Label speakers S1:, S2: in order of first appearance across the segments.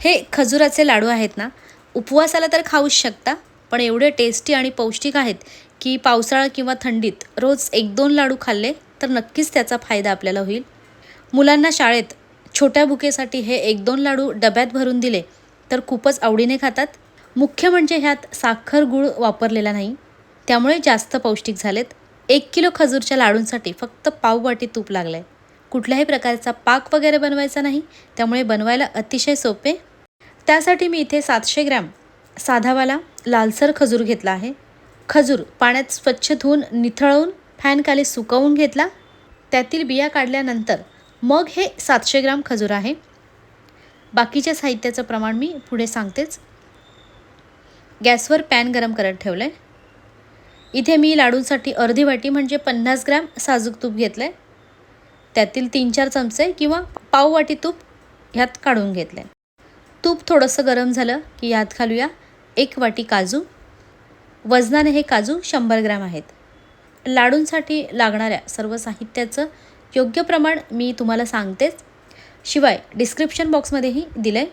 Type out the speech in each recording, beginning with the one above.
S1: हे खजुराचे लाडू आहेत ना उपवासाला तर खाऊच शकता पण एवढे टेस्टी आणि पौष्टिक आहेत की पावसाळा किंवा थंडीत रोज एक दोन लाडू खाल्ले तर नक्कीच त्याचा फायदा आपल्याला होईल. मुलांना शाळेत छोट्या भुकेसाठी हे एक दोन लाडू डब्यात भरून दिले तर खूपच आवडीने खातात. मुख्य म्हणजे ह्यात साखर गूळ वापरलेला नाही त्यामुळे जास्त पौष्टिक झालेत. एक किलो खजूरच्या लाडूंसाठी फक्त पाववाटी तूप लागलं आहे कुठल्याही प्रकारचा पाक वगैरे बनवायचा नाही त्यामुळे बनवायला अतिशय सोपे त्यासाठी मी इथे सातशे ग्रॅम साधावाला लालसर खजूर घेतला आहे. खजूर पाण्यात स्वच्छ धुवून निथळवून फॅनखाली सुकवून घेतला. त्यातील बिया काढल्यानंतर मग हे सातशे ग्राम खजूर आहे. बाकीच्या साहित्याचं प्रमाण मी पुढे सांगतेच. गॅसवर पॅन गरम करत ठेवलं आहे इथे मी लाडूंसाठी अर्धी वाटी म्हणजे पन्नास ग्रॅम साजूक तूप घेतलं आहे त्यातील तीन चार चमचे किंवा पाव वाटी तूप ह्यात काढून घेतलं आहे तूप थोडंसं गरम झालं की यात घालूया एक वाटी काजू. वजनाने हे काजू शंभर ग्रॅम आहेत. लाडूंसाठी लागणाऱ्या सर्व साहित्याचं योग्य प्रमाण मी तुम्हाला सांगतेच. शिवाय डिस्क्रिप्शन बॉक्समध्येही दिलं आहे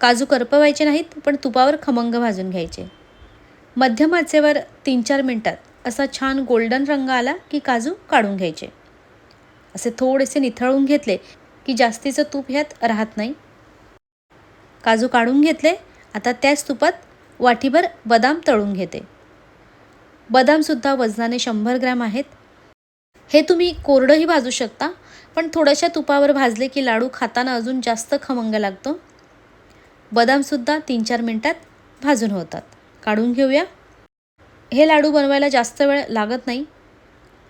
S1: काजू करपवायचे नाहीत पण तुपावर खमंग भाजून घ्यायचे. मध्यम आचेवर तीन चार मिनटात असा छान गोल्डन रंग आला की काजू काढून घ्यायचे. असे थोडेसे निथळून घेतले की जास्तीचं तूप ह्यात राहत नाही. काजू काढून घेतले. आता त्याच तुपात वाटीभर बदाम तळून घेते. बदामसुद्धा वजनाने शंभर ग्रॅम आहेत. हे तुम्ही कोरडंही भाजू शकता पण थोड्याशा तुपावर भाजले की लाडू खाताना अजून जास्त खमंग लागतो. बदामसुद्धा तीन चार मिनटात भाजून होतात. काढून घेऊया. हे लाडू बनवायला जास्त वेळ लागत नाही.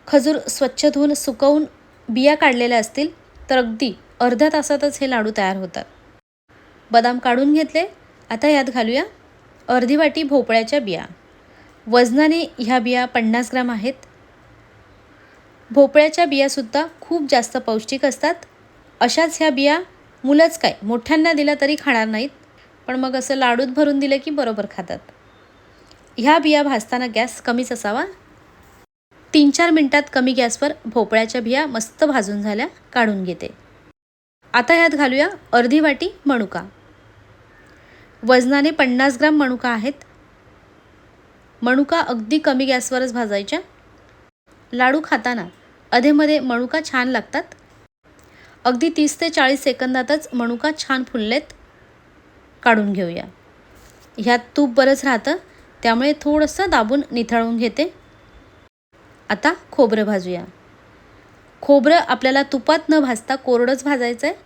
S1: खजूर स्वच्छ धुवून सुकवून बिया काढलेल्या असतील तर अगदी अर्ध्या तासातच हे लाडू तयार होतात. बदाम काढून घेतले. आता यात घालूया अर्धी वाटी भोपळ्याच्या बिया. वजनाने ह्या बिया पन्नास ग्राम आहेत. भोपळ्याच्या बियासुद्धा खूप जास्त पौष्टिक असतात. अशाच ह्या बिया मुलंच काय मोठ्यांना दिल्या तरी खाणार नाहीत. पण मग असं लाडूत भरून दिलं की बरोबर खातात. ह्या बिया भाजताना गॅस कमीच असावा. तीन चार मिनटात कमी गॅसवर भोपळ्याच्या बिया मस्त भाजून झाल्या काढून घेते. आता ह्यात घालूया अर्धी वाटी मणुका. वजनाने पन्नास ग्राम मणुका आहेत. मणुका अगदी कमी गॅसवरच भाजायच्या. लाडू खाताना अधेमध्ये मणुका छान लागतात. अगदी तीस ते चाळीस सेकंदातच मणुका छान फुललेत. काढून घेऊया. ह्यात तूप बरंच राहतं त्यामुळे थोडंसं दाबून निथळून घेते. आता खोबरं भाजूया. खोबरं आपल्याला तुपात न भाजता कोरडंच भाजायचं आहे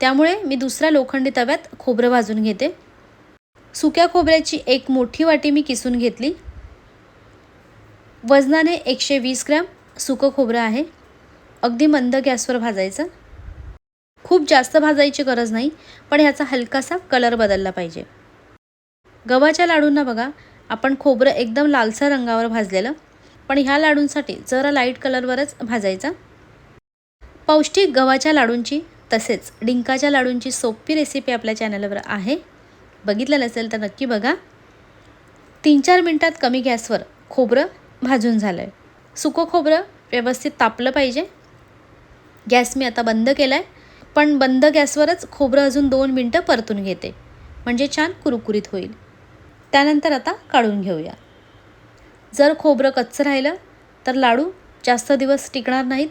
S1: त्यामुळे मी दुसऱ्या लोखंडी तव्यात खोबरं भाजून घेते. सुक्या खोबऱ्याची एक मोठी वाटी मी किसून घेतली. वजनाने एकशे वीस ग्रॅम सुकं खोबरं आहे. अगदी मंद गॅसवर भाजायचं. खूप जास्त भाजायची गरज नाही पण ह्याचा हलकासा कलर बदलला पाहिजे. गव्हाच्या लाडूंना बघा आपण खोबरं एकदम लालसर रंगावर भाजलेलं पण ह्या लाडूंसाठी जरा लाइट कलरवरच भाजायचा. पौष्टिक गव्हाच्या लाडूंची तसेच डिंकाच्या लाडूंची सोपी रेसिपी आपल्या चॅनलवर आहे. बघितलं नसेल तर नक्की बघा. तीन चार मिनटात कमी गॅसवर खोबरं भाजून झालं आहे सुकं खोबरं व्यवस्थित तापलं पाहिजे. गॅस मी आता बंद केला आहे पण बंद गॅसवरच खोबरं अजून दोन मिनटं परतून घेते. म्हणजे छान कुरकुरीत होईल. त्यानंतर आता काढून घेऊया. जर खोबरं कच्चं राहिलं तर लाडू जास्त दिवस टिकणार नाहीत.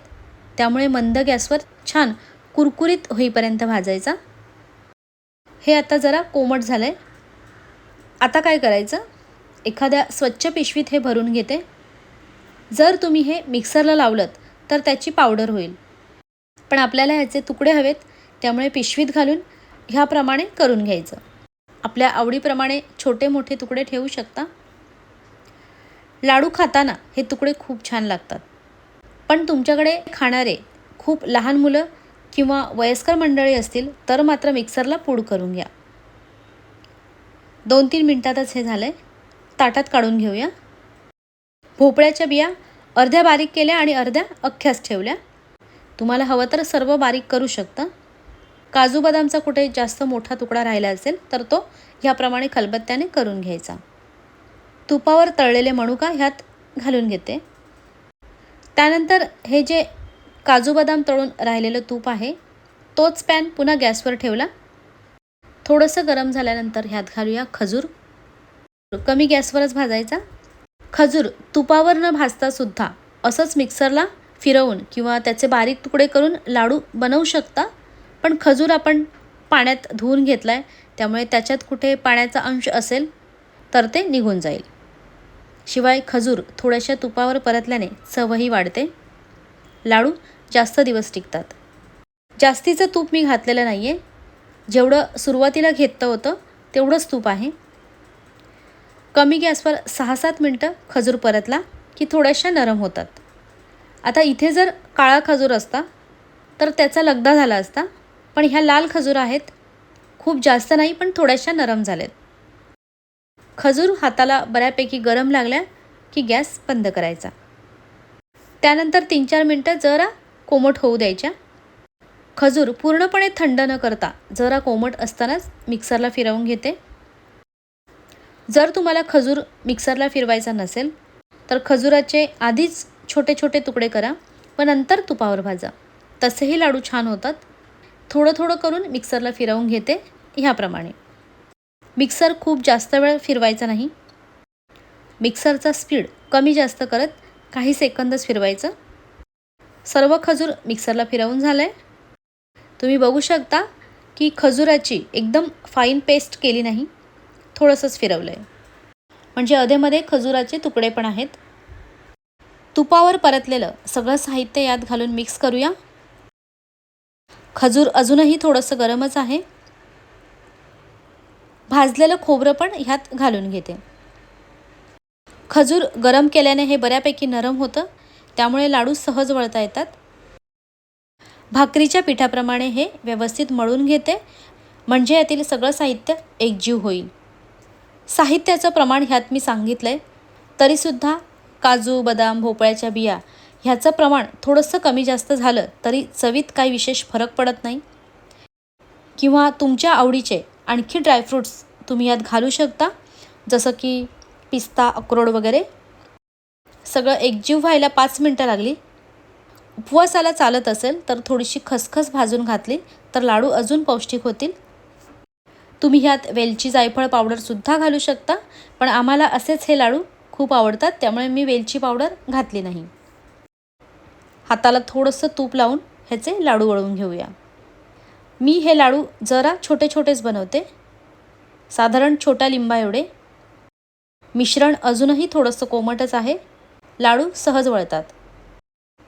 S1: त्यामुळे मंद गॅसवर छान कुरकुरीत होईपर्यंत भाजायचा. हे आता जरा कोमट झालं आहे आता काय करायचं? एखाद्या स्वच्छ पिशवीत हे भरून घेते. जर तुम्ही हे मिक्सरला लावलं तर त्याची पावडर होईल. पण आपल्याला ह्याचे तुकडे हवेत त्यामुळे पिशवीत घालून ह्याप्रमाणे करून घ्यायचं. आपल्या आवडीप्रमाणे छोटे मोठे तुकडे ठेवू शकता. लाडू खाताना हे तुकडे खूप छान लागतात. पण तुमच्याकडे खाणारे खूप लहान मुलं किंवा वयस्कर मंडळी असतील तर मात्र मिक्सरला पूड करून घ्या. दोन तीन मिनटातच हे झालं आहे ताटात काढून घेऊया. भोपळ्याच्या बिया अर्ध्या बारीक केल्या आणि अर्ध्या अख्ख्याच ठेवल्या. तुम्हाला हवं तर सर्व बारीक करू शकता. काजू बदामचा कुठे जास्त मोठा तुकडा राहिला असेल तर तो ह्याप्रमाणे खलबत्त्याने करून घ्यायचा. तुपावर तळलेले मणुका ह्यात घालून घेते. त्यानंतर हे जे काजू बदाम तळून राहिलेलं तूप आहे. तोच पॅन पुन्हा गॅसवर ठेवला. थोडंसं गरम झाल्यानंतर ह्यात घालूया खजूर. कमी गॅसवरच भाजायचा. खजूर तुपावर न भाजता सुद्धा असंच मिक्सरला फिरवून किंवा त्याचे बारीक तुकडे करून लाडू बनवू शकता. पण खजूर आपण पाण्यात धुवून घेतला आहे त्यामुळे त्याच्यात कुठे पाण्याचा अंश असेल तर ते निघून जाईल. शिवाय खजूर थोड्याशा तुपावर परतल्याने चवही वाढते. लाडू जास्त दिवस टिकतात. जास्तीचं तूप मी घातलेलं नाही आहे जेवढं सुरुवातीला घेतलं होतं तेवढंच तूप आहे. कमी गॅसवर सहा सात मिनटं खजूर परतला की थोड्याशा नरम होतात. आता इथे जर काळा खजूर असता तर त्याचा लगदा झाला असता पण ह्या लाल खजूर आहेत खूप जास्त नाही पण थोड्याशा नरम झाल्यात खजूर हाताला बऱ्यापैकी गरम लागल्या की गॅस बंद करायचा. त्यानंतर तीन चार मिनटं जरा कोमट होऊ द्यायच्या. खजूर पूर्णपणे थंड न करता जरा कोमट असतानाच मिक्सरला फिरवून घेते. जर तुम्हाला खजूर मिक्सरला फिरवायचा नसेल तर खजुराचे आधीच छोटे छोटे तुकडे करा व नंतर तुपावर भाजा. तसेही लाडू छान होतात. थोडं थोडं करून मिक्सरला फिरवून घेते ह्याप्रमाणे. मिक्सर खूप जास्त वेळ फिरवायचा नाही. मिक्सरचा स्पीड कमी जास्त करत काही सेकंदच फिरवायचं. सर्व खजूर मिक्सरला फिरवून झालं आहे तुम्ही बघू शकता की खजुराची एकदम फाईन पेस्ट केली नाही थोडंसंच फिरवलं आहे म्हणजे अधेमध्ये खजुराचे तुकडे पण आहेत. तुपावर परतलेलं सगळं साहित्य यात घालून मिक्स करूया. खजूर अजूनही थोडंसं गरमच आहे. भाजलेलं खोबरं पण ह्यात घालून घेते. खजूर गरम केल्याने हे बऱ्यापैकी नरम होतं. त्यामुळे लाडू सहज वळता येतात. भाकरीच्या पिठाप्रमाणे हे व्यवस्थित मळून घेते. म्हणजे यातील सगळं साहित्य एकजीव होईल. साहित्याचं प्रमाण ह्यात मी सांगितलं आहे तरीसुद्धा काजू बदाम भोपळ्याच्या बिया ह्याचं प्रमाण थोडंसं कमी जास्त झालं तरी चवीत काही विशेष फरक पडत नाही. किंवा तुमच्या आवडीचे आणखी ड्रायफ्रूट्स तुम्ही यात घालू शकता. जसं की पिस्ता अक्रोड वगैरे. सगळं एकजीव व्हायला पाच मिनटं लागली. उपवासाला चालत असेल तर थोडीशी खसखस भाजून घातली तर लाडू अजून पौष्टिक होतील. तुम्ही ह्यात वेलची जायफळ पावडरसुद्धा घालू शकता पण आम्हाला असेच हे लाडू खूप आवडतात त्यामुळे मी वेलची पावडर घातली नाही. हाताला थोडंसं तूप लावून ह्याचे लाडू वळवून घेऊया. मी हे लाडू जरा छोटे छोटेच बनवते. साधारण छोट्या लिंबा एवढे मिश्रण अजूनही थोडंसं कोमटच आहे. लाडू सहज वळतात.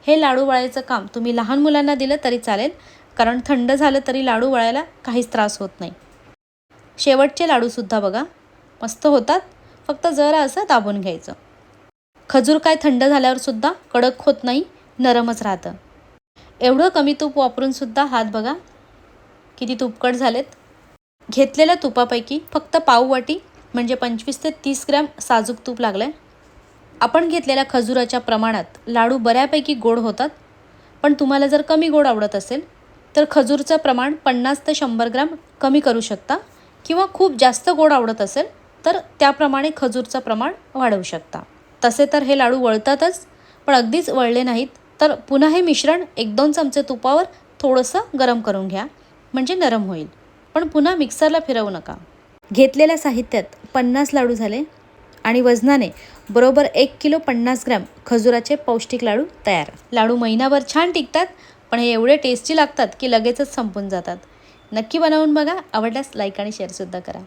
S1: हे लाडू वळायचं काम तुम्ही लहान मुलांना दिलं तरी चालेल कारण थंड झालं तरी लाडू वळायला काहीच त्रास होत नाही. शेवटचे लाडूसुद्धा बघा मस्त होतात फक्त जरा असं दाबून घ्यायचं. खजूर काय थंड झाल्यावरसुद्धा कडक होत नाही नरमच राहतं. एवढं कमी तूप वापरूनसुद्धा हात बघा किती तुपकट झालेत. घेतलेल्या तुपापैकी फक्त पाव वाटी म्हणजे पंचवीस ते तीस ग्रॅम साजूक तूप लागलं आहे आपण घेतलेल्या खजुराच्या प्रमाणात लाडू बऱ्यापैकी गोड होतात पण तुम्हाला जर कमी गोड आवडत असेल तर खजूरचं प्रमाण पन्नास ते शंभर ग्रॅम कमी करू शकता किंवा खूप जास्त गोड आवडत असेल तर त्याप्रमाणे खजूरचं प्रमाण वाढवू शकता. तसे तर हे लाडू वळतातच पण अगदीच वळले नाहीत तर पुन्हा हे मिश्रण एक दोन चमचे तुपावर थोडंसं गरम करून घ्या म्हणजे नरम होईल. पण पुन्हा मिक्सरला फिरवू नका. घेतलेल्या साहित्यात पन्नास लाडू झाले आणि वजनाने बरोबर एक किलो पन्नास ग्रॅम खजुराचे पौष्टिक लाडू तयार. लाडू महिनाभर छान टिकतात पण हे एवढे टेस्टी लागतात की लगेचच संपून जातात. नक्की बनवून बघा आवडल्यास लाईक आणि शेअरसुद्धा करा.